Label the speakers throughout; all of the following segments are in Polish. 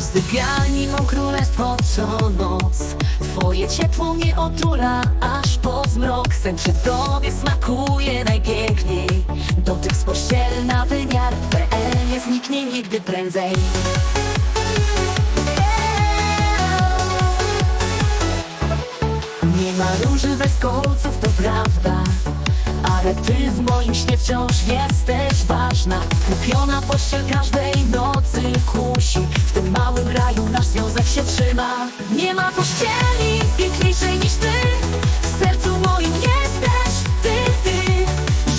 Speaker 1: W sypialni mą królestwo co noc. Twoje ciepło mnie otula aż po zmrok. Sen przy tobie smakuje najpiękniej. Dotyk z pościel na wymiar. PL nie zniknie nigdy prędzej. Nie ma róży bez kolców, to prawda. Ale ty w moim śnie wciąż jesteś ważna. Kupiona pościel każdej nocy kusi małym raju nasz związek się trzyma. Nie ma pościeli piękniejszej niż ty. W sercu moim jesteś ty, ty.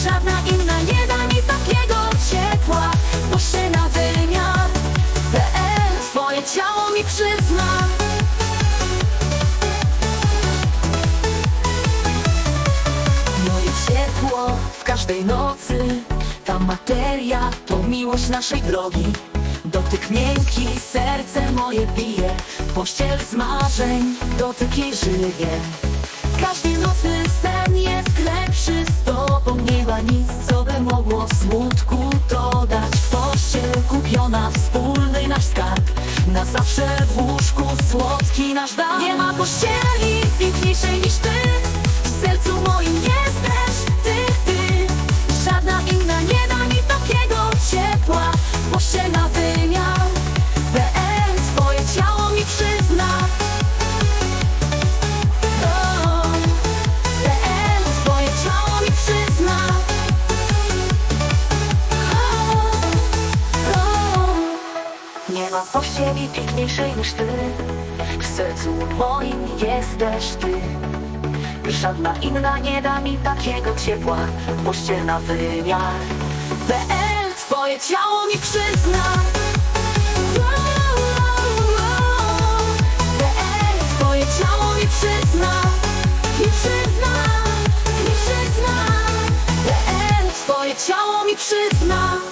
Speaker 1: Żadna inna nie da mi takiego ciepła. Pościel na wymiar PL Twoje ciało mi przyzna. Moje ciepło w każdej nocy. Ta materia to miłość naszej drogi Dotyk miękki, serce moje bije. Pościel z marzeń, dotyk jej żyje. Każdy nocny sen jest lepszy z tobą. Nie ma nic, co by mogło smutku dodać Pościel kupiona, wspólny nasz skarb. Na zawsze w łóżku słodki nasz dom Nie ma pościeli o. Nie ma pościeli piękniejszej niż ty. W sercu moim jesteś ty. Żadna inna nie da mi takiego ciepła. Pościel na wymiar. PL Twoje ciało mi przyzna. PL Twoje ciało mi przyzna. Mi przyzna Mi przyzna. PL Twoje ciało mi przyzna